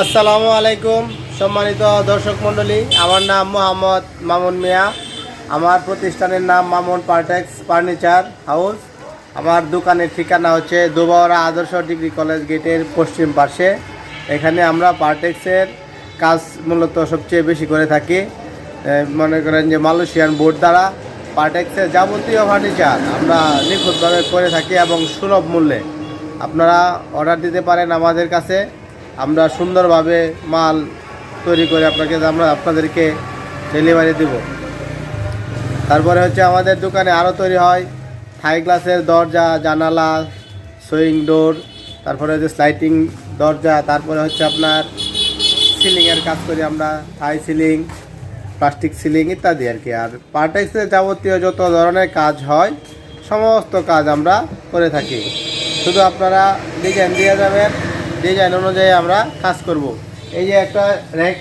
আসসালামু আলাইকুম, সম্মানিত দর্শক মণ্ডলী। আমার নাম মোহাম্মদ মামুন মিয়া। আমার প্রতিষ্ঠানের নাম মামুন পার্টেক্স ফার্নিচার হাউস। আমার দোকানের ঠিকানা হচ্ছে দুবাওয়ারা আদর্শ ডিগ্রি কলেজ গেটের পশ্চিম পাশে। এখানে আমরা পার্টেক্সের কাজ মূলত সবচেয়ে বেশি করে থাকি। মনে করেন যে মালয়েশিয়ান বোর্ড দ্বারা পার্টেক্সের যাবতীয় ফার্নিচার আমরা নিখুঁতভাবে করে থাকি এবং সুলভ মূল্যে। আপনারা অর্ডার দিতে পারেন আমাদের কাছে। আমরা সুন্দরভাবে মাল তৈরি করে আপনাকে আমরা আপনাদেরকে ডেলিভারি দেব। তারপরে হচ্ছে আমাদের দোকানে আরও তৈরি হয় থাই গ্লাসের দরজা, জানালা সুইং ডোর তারপরে হচ্ছে স্লাইটিং দরজা, তারপরে হচ্ছে আপনার সিলিংয়ের কাজ করি আমরা থাই সিলিং প্লাস্টিক সিলিং ইত্যাদি আর কি। আর পার্টেক্সের যাবতীয় যত ধরনের কাজ হয়, সমস্ত কাজ আমরা করে থাকি। শুধু আপনারা ডিজাইন দিয়ে যাবেন ডিজাইন অনুযায়ী আমরা কাজ করব। এই যে একটা র্যাক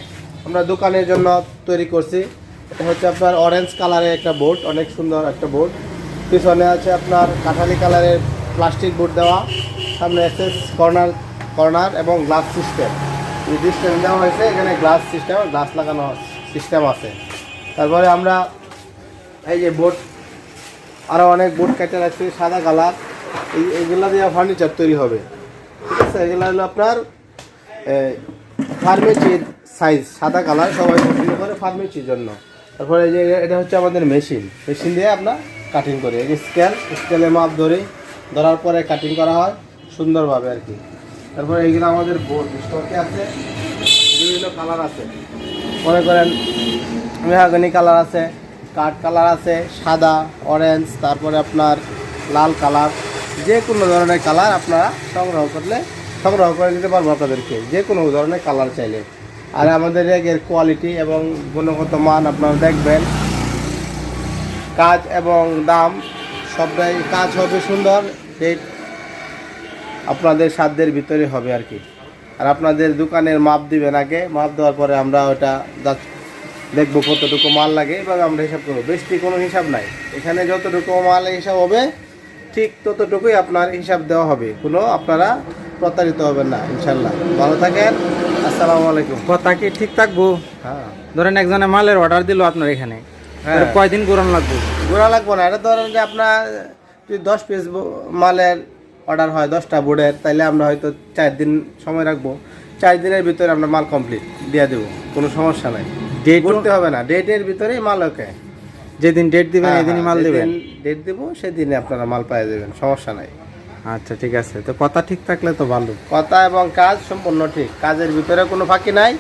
আমরা দোকানের জন্য তৈরি করছি। এটা হচ্ছে আপনার অরেঞ্জ কালারের একটা বোর্ড অনেক সুন্দর একটা বোর্ড পিছনে আছে আপনার কাঠালি কালারের প্লাস্টিক বোর্ড দেওয়া। সামনে আছে কর্নার কর্নার এবং গ্লাস সিস্টেম এই সিস্টেম দেওয়া হয়েছে, এখানে গ্লাস সিস্টেম গ্লাস লাগানো সিস্টেম আছে। তারপরে আমরা এই যে বোর্ড আরও অনেক বোর্ড কেটে রাখছি, সাদা কালার এই, এইগুলা দিয়ে ফার্নিচার তৈরি হবে। আছে, এগুলো হলো আপনার ফার্মেচির সাইজ সাদা কালার সবাই পছন্দ করে ফার্মেচির জন্য। তারপরে এই যে, এটা হচ্ছে আমাদের মেশিন মেশিন দিয়ে আপনার কাটিং করি। এই যে স্কেল স্কেলে মাপ ধরে, ধরার পরে কাটিং করা হয়, সুন্দরভাবে আর কি। তারপরে এইগুলো আমাদের বোর্ড স্টকে আছে, বিভিন্ন কালার আছে। মনে করেন, মেহাগনি কালার আছে, কাঠ কালার আছে, সাদা অরেঞ্জ তারপরে আপনার লাল কালার যে কোনো ধরনের কালার আপনারা সংগ্রহ করলে সংগ্রহ করে দিতে পারব আপনাদেরকে। যে কোনো ধরনের কালার চাইলে। আর আমাদের এর কোয়ালিটি এবং গুণগত মান আপনারা দেখবেন। কাজ এবং দাম সবটাই, কাজ হবে সুন্দর রেট আপনাদের সাধ্যের ভিতরে হবে আর কি। আর আপনাদের দোকানের মাপ দিবেন আগে, মাপ দেওয়ার পরে আমরা ওটা দেখব কতটুকু মাল লাগে এভাবে আমরা হিসাব করব। বেশি কোনো হিসাব নাই। এখানে যতটুকু মাল হিসাব হবে, ঠিক ততটুকুই আপনার হিসাব দেওয়া হবে। কোনো আপনারা প্রতারিত হবেন না ইনশাল্লাহ ভালো থাকেন আসসালামু আলাইকুম। কথা কি ঠিক থাকব? হ্যাঁ। ধরেন একজনে মালের অর্ডার দিল আপনার এখানে। হ্যাঁ। কয়দিন গরম লাগবে? ঘোরা লাগবো না। এটা ধরেন যে আপনার যদি দশ পিস মালের অর্ডার হয় দশটা বোর্ডের তাইলে আমরা হয়তো চার দিন সময় রাখব। চার দিনের ভিতরে আমরা মাল কমপ্লিট দিয়ে দেবো। কোনো সমস্যা নাই। ডেট করতে হবে না। ডেটের ভিতরেই মাল ওকে। যেদিন ডেট দিবেন এদিনই মাল দেবেন। ডেট দেবো সেদিনে আপনারা মাল পেয়ে দেবেন। সমস্যা নাই। আচ্ছা ঠিক আছে। তো কথা ঠিক থাকলে তো ভালো। কথা এবং কাজ সম্পূর্ণ ঠিক। কাজের ভিতরে কোনো ফাঁকি নাই।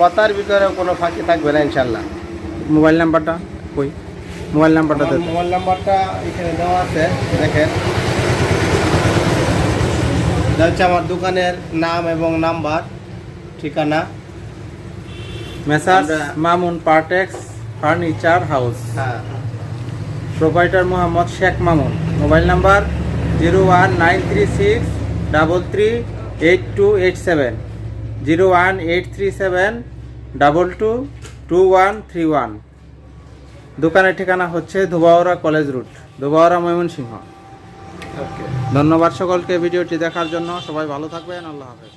কথার ভিতরে কোনো ফাঁকি থাকবে না ইনশাল্লাহ মোবাইল নাম্বারটা কই? মোবাইল নাম্বারটা মোবাইল নাম্বারটা এখানে দেওয়া আছে দেখেন। হচ্ছে আমার দোকানের নাম এবং নাম্বার ঠিকানা। Messrs Mamun Partex furniture house. হ্যাঁ। Proprietor Mohammad Sheikh Mamun. Mobile number zero one nine three six double three eight two eight seven. Zero one eight three seven double two two one three one. দোকানের ঠিকানা হচ্ছে Dhobaura college route Dhobaura Mymensingh. ধন্যবাদ সকলকে ভিডিওটি দেখার জন্য। সবাই ভালো থাকবেন। আল্লাহ হাফেজ।